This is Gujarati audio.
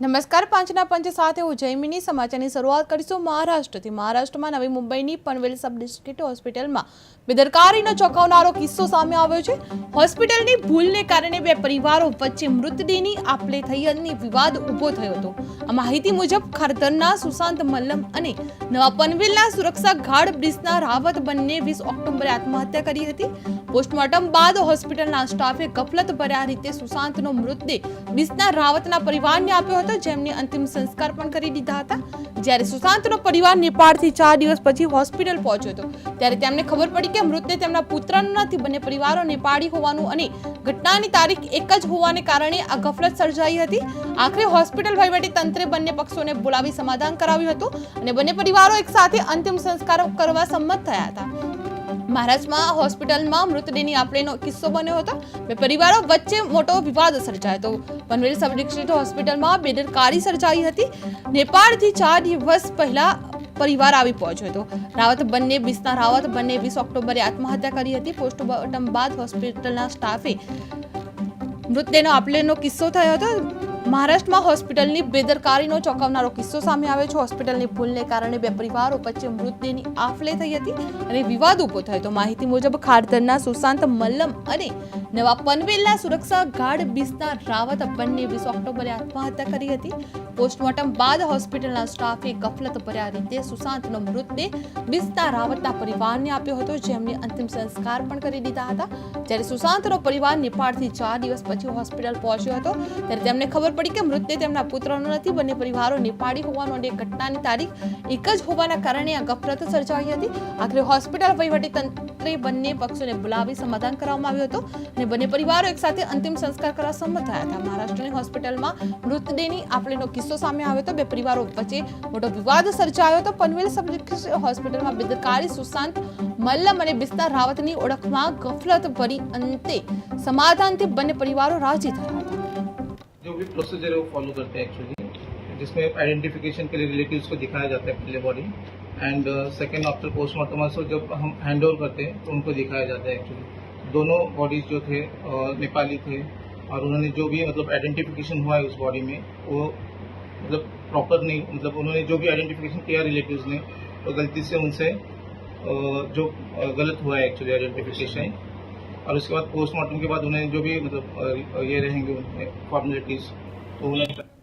નમસ્કાર, પાંચના પંચ સાથે હું જયમિની સમાચારની શરૂઆત કરીશું મહારાષ્ટ્રથી. મહારાષ્ટ્રમાં નવી મુંબઈની પનવેલ સબ ડિસ્ટ્રિક્ટ હોસ્પિટલમાં બેદરકારીનો ચોંકાવનારો કિસ્સો સામે આવ્યો છે. હોસ્પિટલની ભૂલને કારણે બે પરિવારો વચ્ચે મૃતદેહની આપલે થઈ અને વિવાદ ઊભો થયો હતો. આ માહિતી મુજબ ખારધરના સુશાંત મલ્લમ અને નવા પનવેલના સુરક્ષા ગાર્ડ બ્રિજના રાવત બંને વીસ ઓક્ટોબરે આત્મહત્યા કરી હતી. પોસ્ટમોર્ટમ બાદ હોસ્પિટલના સ્ટાફે ગફલત ભર્યા રીતે સુશાંતનો મૃતદેહ બ્રિજના રાવતના પરિવારને આપ્યો હતો. જેમને અંતિમ સંસ્કાર પણ કરી દીધા હતા. જ્યારે સુશાંતનો પરિવાર નેપાળથી ચાર દિવસ પછી હોસ્પિટલ પહોંચ્યો હતો, ત્યારે તેમને ખબર પડી કે મૃતને તેમના પુત્રનો નથી બંને પરિવારો નેપાળી હોવાનું અને ઘટનાની તારીખ એક જ હોવાને કારણે આ ગફલત સર્જાઈ હતી. આખરે હોસ્પિટલ વહીવટી તંત્રે બંને પક્ષોને બોલાવી સમાધાન કરાવ્યું હતું અને બંને પરિવારો એક સાથે અંતિમ સંસ્કાર કરવા સંમત થયા હતા. મહારાષ્ટ્રમાં હોસ્પિટલમાં મૃતદેહની આપણેનો કિસ્સો બન્યો હતો. બે પરિવારો વચ્ચે મોટો વિવાદ સર્જાયો હતો. પનવેલ સબ ડિસ્ટ્રિક્ટ હોસ્પિટલમાં બેદરકારી સર્જાઈ હતી. નેપાળથી ચાર દિવસ પહેલા પરિવાર આવી પહોંચ્યો હતો. રાવત બંને બિસ્ના રાવત બંને વીસ ઓક્ટોબરે આત્મહત્યા કરી હતી. પોસ્ટમોર્ટમ બાદ હોસ્પિટલના સ્ટાફે મૃતદેહનો આપલેનો કિસ્સો થયો હતો. મહારાષ્ટ્રમાં હોસ્પિટલની બેદરકારીનો ચોંકાવનારો કિસ્સો સામે આવ્યો છે. હોસ્પિટલની ભૂલને કારણે બે પરિવારો વચ્ચે મૃતદેહની આફલે થઈ હતી અને વિવાદ ઊભો થયો હતો. માહિતી મુજબ ખારધરના સુશાંત મલ્લમ અને નવા પનવેલના સુરક્ષા ગાર્ડ બિસ્ના રાવત બંને વીસ ઓક્ટોબરે આત્મહત્યા કરી હતી. પોસ્ટમોર્ટમ બાદ હોસ્પિટલના સ્ટાફે ગફલત ભર્યા રીતે સુશાંતનો મૃતદેહ બિસ્ના રાવતના પરિવારને આપ્યો હતો જેમને અંતિમ સંસ્કાર પણ કરી દીધા હતા. જ્યારે સુશાંતનો પરિવાર નેપાળથી ચાર દિવસ પછી હોસ્પિટલ પહોંચ્યો હતો, ત્યારે તેમને ખબર પડી કે મૃતદેહ તેમના પુત્રનો નથી. બંને પરિવારો નેપાળી હોવાનું અને ઘટનાની તારીખ એક જ હોવાના કારણે આ ગફરત સર્જાઈ હતી. આખરે હોસ્પિટલ વહીવટી તંત્રે બંને પક્ષોને બોલાવી સમાધાન કરવામાં આવ્યું હતું અને બંને પરિવારો એકસાથે અંતિમ સંસ્કાર કરવા સંમત થયા હતા. મહારાષ્ટ્રની હોસ્પિટલમાં મૃતદેહની આપલેનો કિસ્સો સામે આવ્યો હતો. બે પરિવારો વચ્ચે મોટો વિવાદ સર્જાયો હતો. પનવેલ સબ હોસ્પિટલમાં બેદરકારી સુશાંત મલ્લમ અને બિસ્તા રાવતની ઓળખમાં ગફલત ભરી અંતે સમાધાનથી બંને પરિવારો રાજી થયા હતા. जो भी प्रोसीजर है वो फॉलो करते हैं एक्चुअली जिसमें आइडेंटिफिकेशन के लिए रिलेटिव्स को दिखाया जाता है पहले body and second after postmortem also जब हम हैंड ओवर करते हैं तो उनको दिखाया जाता है एक्चुअली दोनों बॉडीज जो थे अ, नेपाली थे और उन्होंने जो भी मतलब आइडेंटिफिकेशन हुआ है उस बॉडी में वो मतलब प्रॉपर नहीं मतलब उन्होंने जो भी आइडेंटिफिकेशन किया रिलेटिव्स ने तो गलती से उनसे अ, जो अ, गलत हुआ है एक्चुअली आइडेंटिफिकेशन और उसके बाद पोस्टमार्टम के बाद उन्हें जो भी मतलब अ, ये रहेंगे उनमें फॉर्मेलिटीज तो उन्हें